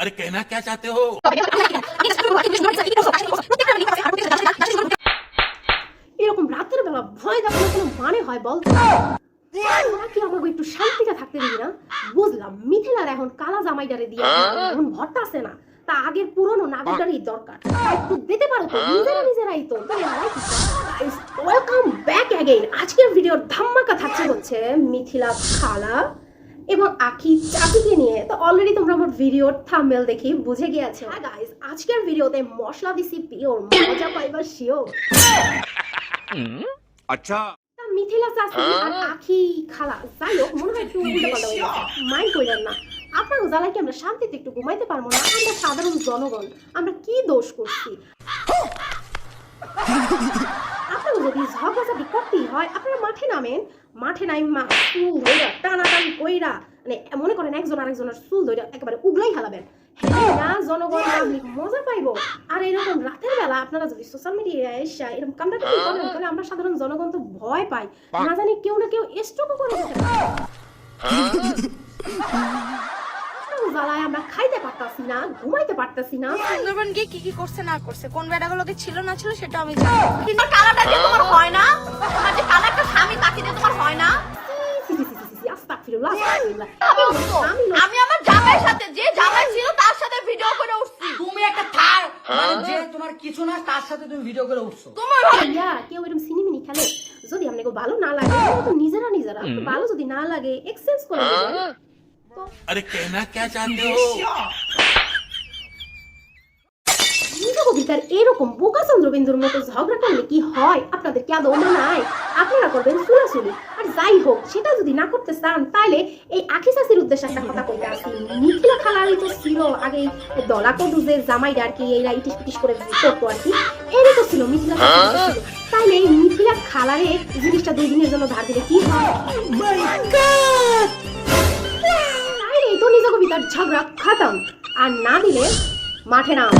अरे कहना क्या चाहते हो? হ্যাঁ? না? তা আগের পুরনো দরকার। একটু হ্যাঁ? আজকের ভিডিওর থাকছে হচ্ছে মিথিলা খালা। এবং আখি চাপিকে নিয়ে তো অলরেডি তোমরা আমার ভিডিওর থামেল দেখি বুঝে গিয়েছে। হ্যাঁ গাইস আজকের ভিডিওতে মশলা দিছি পিওর মজা পাইবার শিওর আচ্ছা। মিথিলা চাষি আর আখি খালা যাই হোক মনে হয় একটু মাইন্ড করেন না। আপনার জ্বালায় কি আমরা শান্তিতে একটু ঘুমাইতে পারব না? আমরা সাধারণ জনগণ আমরা কি দোষ করছি? যদি ঝগড়াঝাটি করতেই হয় আপনারা মাঠে নামেন। মাঠে নাই মা চুল ধইরা টানাটানি কইরা মানে মনে করেন একজন আরেকজনের চুল ধইরা একেবারে উগলাই হালাবেন না জনগণ পাবলিক মজা পাইবো। আর এরকম রাতের বেলা আপনারা যদি সোশ্যাল মিডিয়ায় এসে এরকম কামড়া করেন তাহলে আমরা সাধারণ জনগণ তো ভয় পাই। না জানি কেউ না কেউ স্ট্রোকও করে যেতে জ্বালায় আমরা খাইতে পারতাছি না ঘুমাইতে পারতাছি না। সুন্দরবন গিয়ে কি কি করছে না করছে কোন বেড়াগুলোকে ছিল না ছিল সেটা আমি জানি। কিন্তু কালাটা দিয়ে তোমার হয় না তোমার যে কালা একটা স্বামী তাকে দিয়ে তোমার হয় না। আমি আমার জামাইয়ের সাথে যে জামাই ছিল তার সাথে ভিডিও করে উঠছি। তুমি একটা থার মানে যে তোমার কিছু না তার সাথে তুমি ভিডিও করে উঠছো। তোমার কেউ এরকম সিনেমিনি খেলে যদি আপনাকে ভালো না লাগে তো নিজেরা নিজেরা ভালো যদি না লাগে এক্সচেঞ্জ করে দেবেন। अरे कहना क्या चाहते हो নিজে কবিতার এরকম বোকা চন্দ্রবিন্দুর মতো ঝগড়া করলে কি হয় আপনাদের কি আদৌ মানায় আপনারা করবেন সুলাসুলি আর যাই হোক সেটা যদি না করতে চান তাহলে এই আখি চাষির উদ্দেশ্যে একটা কথা কইতে আসি মিথিলা খালারই তো ছিল আগে দলা কদু যে জামাইটা আর কি এরা ইটিস পিটিস করে করতো আর কি এরই তো ছিল মিথিলা চাচির উদ্দেশ্য ছিল। তাইলে এই মিথিলা খালারে জিনিসটা দুই দিনের জন্য ধার দিলে কি হয় ঝগড়া খতম। আর না দিলে মাঠে নাম।